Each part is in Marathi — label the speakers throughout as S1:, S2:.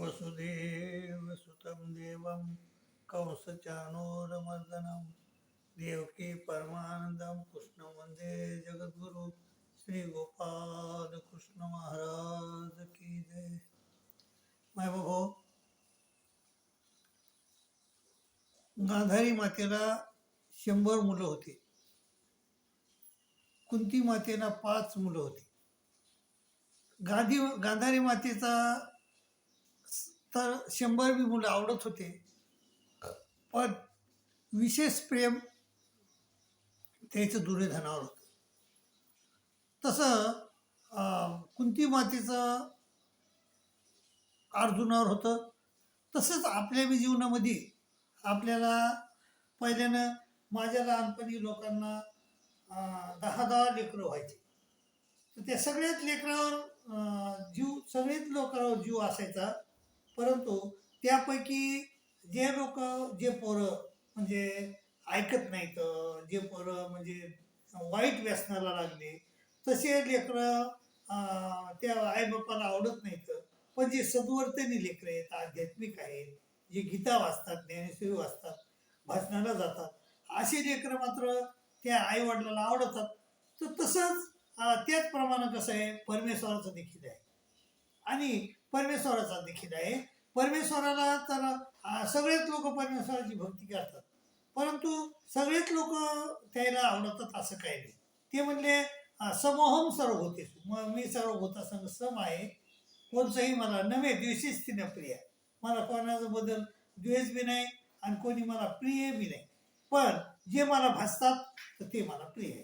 S1: वसुदेवसुतं देवं कंसचाणूरमर्दनं देवकी परमानंदम कृष्ण वंदे जगद्गुरु श्री गोपाल कृष्ण महाराज की जय। माय बाबा गांधारी मातेला शंभर मुलं होती. कुंती मातेला पाच मुलं होती. गांधी गांधारी मातेचा तर शंभर बी मुलं आवडत होते. पण विशेष प्रेम त्याचं दुर्योधनावर होतं. तसं कुंती मातेचं अर्जुनावर होतं. तसंच आपल्या बी जीवनामध्ये आपल्याला पहिल्यानं माझ्या लहानपणी लोकांना दहा दहा लेकरं व्हायचे. तर त्या सगळ्याच लेकरावर जीव सगळेच लोकांवर जीव असायचा. परंतु त्यापैकी जे लोक जे पोरं म्हणजे ऐकत नाहीत जे पोरं म्हणजे वाईट व्यसनाला लागले तसे लेकरं त्या आईबापाला आवडत नाहीत. पण जे सद्वर्तनी लेकरं आहेत आध्यात्मिक आहेत जे गीता वाचतात ज्ञानेश्वरी वाचतात भाषणाला जातात असे लेकरं मात्र त्या आई वडिलाला आवडतात. तर तसंच त्याच त्याचप्रमाणे कसं आहे परमेश्वराचं देखील आहे. आणि परमेश्वराचा देखील आहे. परमेश्वराला तर सगळेच लोक परमेश्वराची भक्ती करतात. परंतु सगळेच लोक त्याला आवडतात असं काही नाही. ते म्हणले समोहम सर्व होते. मग मी सर्व होता संग सम आहे. कोणचंही मला नव्हे द्वेषीच तिने प्रिय. आहे. मला कोणाचा बदल द्वेष बी नाही आणि कोणी मला प्रिय बी नाही. पण जे मला भासतात तर ते मला प्रिय आहे.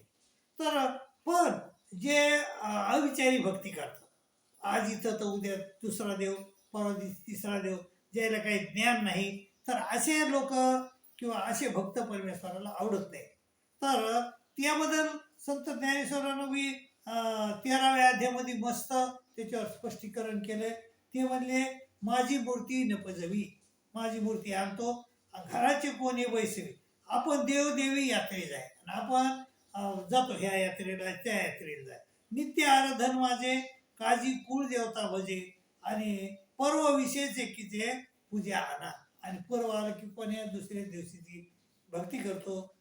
S1: तर पण जे अविचारी भक्ती करतात. आज इथं तर उद्या दुसरा देव परवा तिसरा देव ज्याला काही ज्ञान नाही तर असे लोक किंवा असे भक्त परमेश्वराला आवडत नाही. तर त्याबद्दल संत ज्ञानेश्वरानं मी तेराव्या अध्यामध्ये मस्त त्याच्यावर स्पष्टीकरण केलंय. ते म्हणले माझी मूर्ती नपजवी माझी मूर्ती आणतो घराचे कोणी बैसवी? आपण देवदेवी यात्रेत आहे. आणि आपण जातो ह्या यात्रेला त्या यात्रेला जाय नित्य आराधन माझे काजी कुळदेवता भजे आणि पर्व विशेष एकीचे पूजा आणा आणि पर्व आलं की कोण्या दुसऱ्या दिवशी ती भक्ती करतो?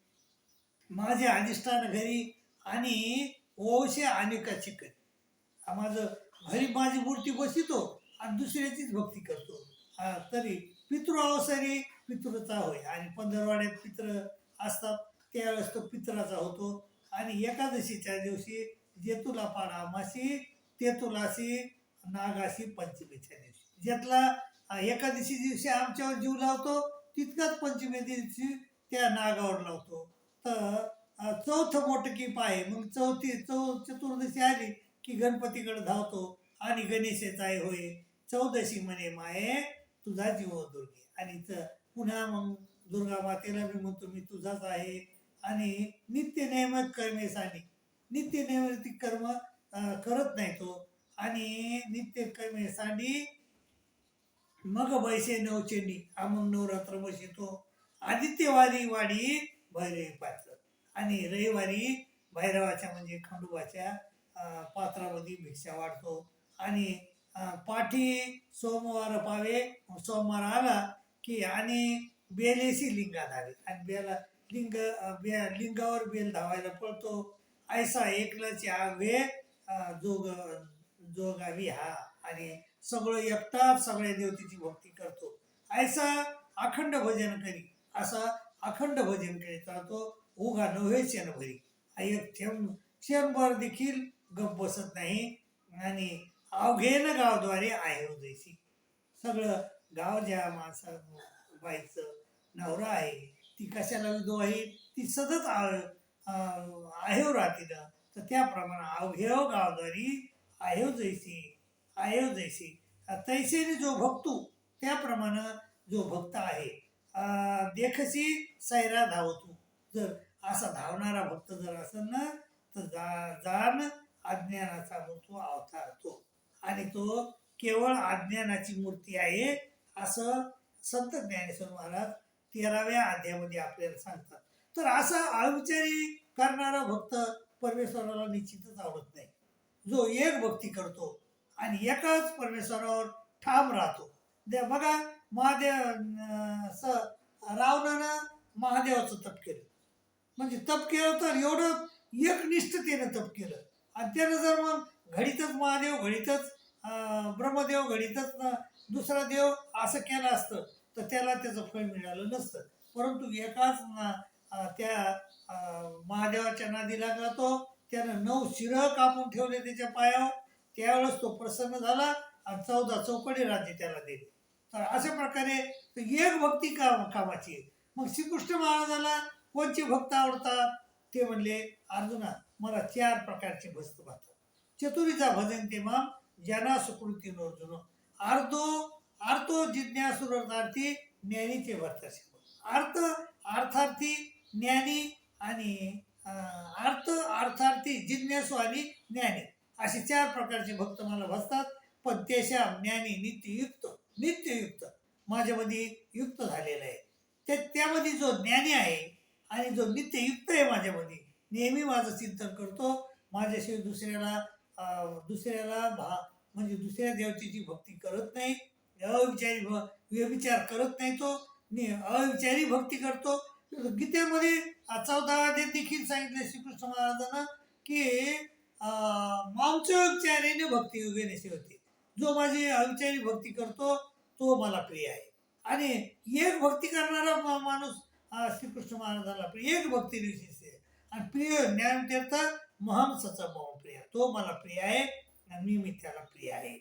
S1: माझे अधिष्ठान घरी आणि ओशे अनेकाची करी माझं घरी माझी मूर्ती बसितो आणि दुसऱ्याचीच भक्ती करतो. हा तरी पितृ अवसरी पितृचा होय. आणि पंधरवाड्यात पित्र असतात त्यावेळेस तो पित्राचा होतो. आणि एकादशीच्या दिवशी जेतुला पाडा मासी तेतुलासी नागाशी पंचमीच्या दिवशी. ज्यातला एकादशी दिवशी आमच्यावर जीव लावतो तितकाच पंचमी दिवशी त्या नागावर लावतो. तर चौथं मोठं की आहे. मग चौथी चौ चतुर्दशी आली की गणपतीकडे धावतो आणि गणेशाचा आहे होय चौदशी म्हणे माये तुझा जीव दुर्गे आणि च- पुन्हा मग दुर्गा मातेला मी म्हणतो मी तुझाच आहे. आणि नित्य नियमित आणि नित्य नियमित कर्म करत नाही तो. आणि नित्य कर्मेसाठी मग बैसे नवचेंडी हा नवरात्र बसितो. आदित्यवारी वाडी भैरवी पात्र आणि रविवारी भैरवाच्या म्हणजे खंडोबाच्या पात्रामध्ये भिक्षा वाढतो. आणि पाठी सोमवार पावे सोमवार आला की आणि बेलेशी लिंगा धावे आणि बेला लिंग बे लिंगावर बेल धावायला पळतो. ऐसा एकलाचे आवे जोग जोगावी हा. आणि सगळं एकटाच सगळ्या देवतेची भक्ती करतो. ऐसा अखंड भजन करी असा अखंड भजन करीत राहतो उगा नव्हे क्षण भरी. एक क्षण क्षणभर देखील गप बसत नाही आणि अवघेन गावद्वारे आहे उदयशी सगळं गाव ज्या माणसा बाईचं नवरा आहे ती कशाला विधो आहे? ती सतत आहेव राहते ना तर त्याप्रमाणे अवघेव गावद्वारी आहेव जैसी आहेव जैसी. तैसेने जो भक्तू त्याप्रमाणे जो भक्त आहे देखसी सैरा धावतो. जर असा धावणारा भक्त जर असेल ना तर जा जाण अज्ञानाचा मृत्यू अवतारतो आणि तो केवळ अज्ञानाची मूर्ती आहे असं संत ज्ञानेश्वर महाराज तेराव्या अध्यायामध्ये आपल्याला सांगतात. तर असा अविचारी करणारा भक्त परमेश्वराला निश्चितच आवडत नाही. जो एक भक्ती करतो आणि एकाच परमेश्वरावर ठाम राहतो. दे बघा महादेव स रावणानं महादेवाचं तप केलं. म्हणजे तप केलं तर एवढं एकनिष्ठतेनं तप केलं. आणि त्यानं जर मग घडीतच महादेव घडीतच ब्रह्मदेव घडीतच दुसरा देव असं केलं असतं तर त्याला त्याचं फळ मिळालं नसतं. परंतु एकाच ना- त्या महादेवाच्या नादी लागला तो त्यानं नऊ शिरं कापून ठेवले त्याच्या पायावर त्यावेळेस तो प्रसन्न झाला आणि चौदा चौकडी राज्य त्याला दिले. तर अशा प्रकारे एक भक्ती काम कामाची मग श्रीकृष्ण महाराजाला कोणचे भक्त आवडतात? ते म्हणले अर्जुना मला चार प्रकारचे भक्त पाहतात. चतुरीचा भजन ते माम ज्यांना सुकृती अर्जुन अर्धो अर्थो जिज्ञासुरर्थार्थी ज्ञानीचे भरताशी अर्थ अर्थार्थी ज्ञानी आणि अर्थ अर्थार्थी जिज्ञासू आणि ज्ञानी. असे चार प्रकारचे भक्त मला भसतात पण त्याच्या ज्ञानी नित्ययुक्त नित्ययुक्त माझ्यामध्ये युक्त झालेलं आहे. त्या त्यामध्ये जो ज्ञानी आहे आणि जो नित्ययुक्त आहे माझ्यामध्ये नेहमी माझं चिंतन करतो. माझ्याशिवाय दुसऱ्याला दुसऱ्याला भा म्हणजे दुसऱ्या देवतेची भक्ती करत नाही अविचारी भ व्यविचार करत नाही तो नि अविचारी भक्ती करतो. गीतेमध्ये चौदा देखील सांगितलं श्रीकृष्ण महाराजांना की मांसोपचारीने भक्ती योगेनेशी होते. जो माझी अविचारी भक्ती करतो तो मला प्रिय आहे. आणि एक भक्ती करणारा मा- माणूस श्रीकृष्ण महाराजाला प्रिय एक भक्ती विशेष आणि प्रिय ज्ञान ज्ञानतीर्थ महंसाचा भाव प्रिय. तो मला प्रिय आहे आणि मी मी त्याला प्रिय आहे.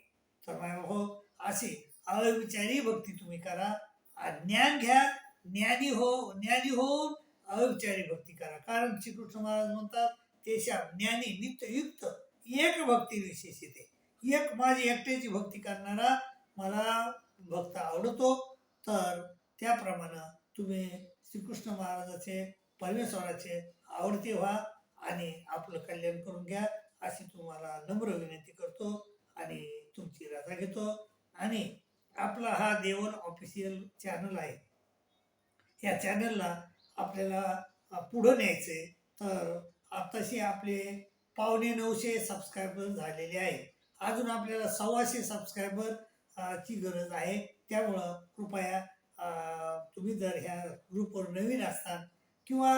S1: तर माझ्या हो अशी अविचारी भक्ती तुम्ही करा. आणि ज्ञान घ्या. ज्ञानी हो ज्ञानी होऊन अविचारी भक्ती करा. कारण श्रीकृष्ण महाराज म्हणतात तेशा ज्ञानी नित्ययुक्त एक भक्ती विशेष येते एक माझी एकट्याची भक्ती करणारा मला भक्त आवडतो. तर त्याप्रमाणे तुम्ही श्रीकृष्ण महाराजाचे परमेश्वराचे आवडते व्हा आणि आपलं कल्याण करून घ्या अशी तुम्हाला नम्र विनंती करतो आणि तुमची रजा घेतो. आणि आपला हा देवल ऑफिशियल चॅनल आहे. या चॅनलला आपल्याला पुढं न्यायचे तर आताशी आपले पावणे नऊशे सबस्क्रायबर झालेले आहे अजून आपल्याला सव्वाशे सबस्क्रायबर ची गरज आहे. त्यामुळं कृपया तुम्ही जर ह्या ग्रुपवर नवीन असतात किंवा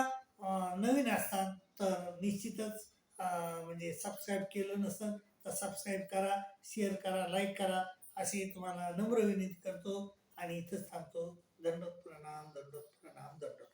S1: नवीन असतात तर निश्चितच म्हणजे सबस्क्राईब केलं नसेल तर सबस्क्राईब करा शेअर करा लाईक करा अशी तुम्हाला नम्र विनंती करतो. आणि इथंच थांबतो. दंडोत प्रणाम दंडोत प्रणाम दंडोत